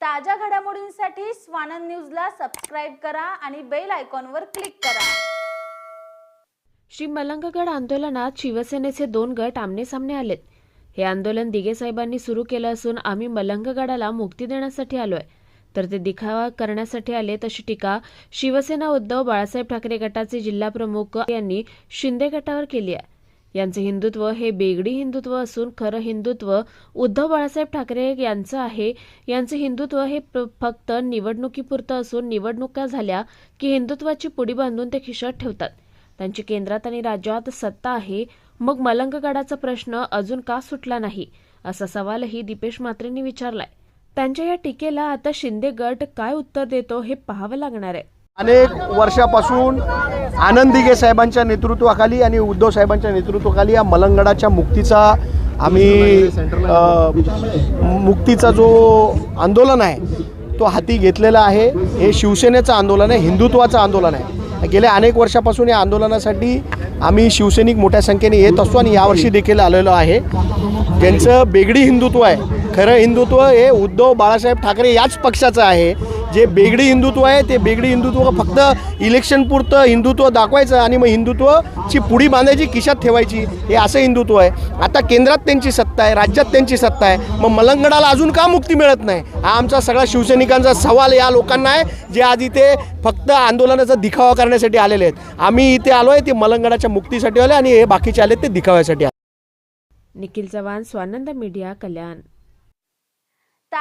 ताज्या घडामोडींसाठी स्वानंद न्यूजला सबस्क्राईब करा आणि बेल आयकॉनवर क्लिक करा. श्री मलंगगड आंदोलनात शिवसेनेचे दोन गट आमनेसामने आलेत. हे आंदोलन दिगे साहेबांनी सुरू केलं असून आम्ही मलंगगडाला मुक्ती देण्यासाठी आलोय. तर ते दिखावा करण्यासाठी आले तशी टीका शिवसेना उद्धव बाळासाहेब ठाकरे गटाचे जिल्हाप्रमुख यांनी शिंदे गटावर केली आहे. यांचे हिंदुत्व हे बेगडी हिंदुत्व असून खरं हिंदुत्व उद्धव बाळासाहेब ठाकरे यांचं आहे. यांचे हिंदुत्व हे फक्त निवडणुकीपुरतं असून निवडणुका झाल्या की हिंदुत्वाची पुडी बांधून ते खिशात ठेवतात. त्यांची केंद्रात आणि राज्यात सत्ता आहे. मग मलंगगडाचा प्रश्न अजून का सुटला नाही? असा सवालही दीपेश मात्रेंनी विचारलाय. त्यांच्या या टीकेला आता शिंदे गट काय उत्तर देतो हे पाहावं लागणार आहे. अनेक वर्षापासून आनंद दिघे साहेबांच्या नेतृत्वाखाली आणि उद्धव साहेबांच्या नेतृत्वाखाली या मलंगडाच्या मुक्तीचा आम्ही मुक्तीचा जो आंदोलन आहे तो हाती घेतलेला आहे. हे शिवसेनेचं आंदोलन आहे हिंदुत्वाचं आंदोलन आहे. गेल्या अनेक वर्षापासून या आंदोलनासाठी आम्ही शिवसैनिक मोठ्या संख्येने येत असतो आणि यावर्षी देखील आलेलो आहे. त्यांचं बेगडी हिंदुत्व आहे खरं हिंदुत्व हे उद्धव बाळासाहेब ठाकरे याच पक्षाचं आहे. जे बेगडी हिंदुत्व आहे ते बेगडी हिंदुत्व फक्त इलेक्शनपुरतं हिंदुत्व दाखवायचं आणि मग हिंदुत्वची पुढी बांधायची खिशात ठेवायची हे असं हिंदुत्व आहे. आता केंद्रात त्यांची सत्ता आहे राज्यात त्यांची सत्ता आहे. मग मलंगडाला अजून का मुक्ती मिळत नाही? हा आमचा सगळा शिवसैनिकांचा सवाल या लोकांना आहे जे आज इथे फक्त आंदोलनाचा दिखावा करण्यासाठी आलेले आहेत. आम्ही इथे आलो आहे ते मलंगडाच्या मुक्तीसाठी आले आणि हे बाकीचे आले ते दिखाव्यासाठी आले. निखिल चव्हाण स्वानंद मीडिया कल्याण.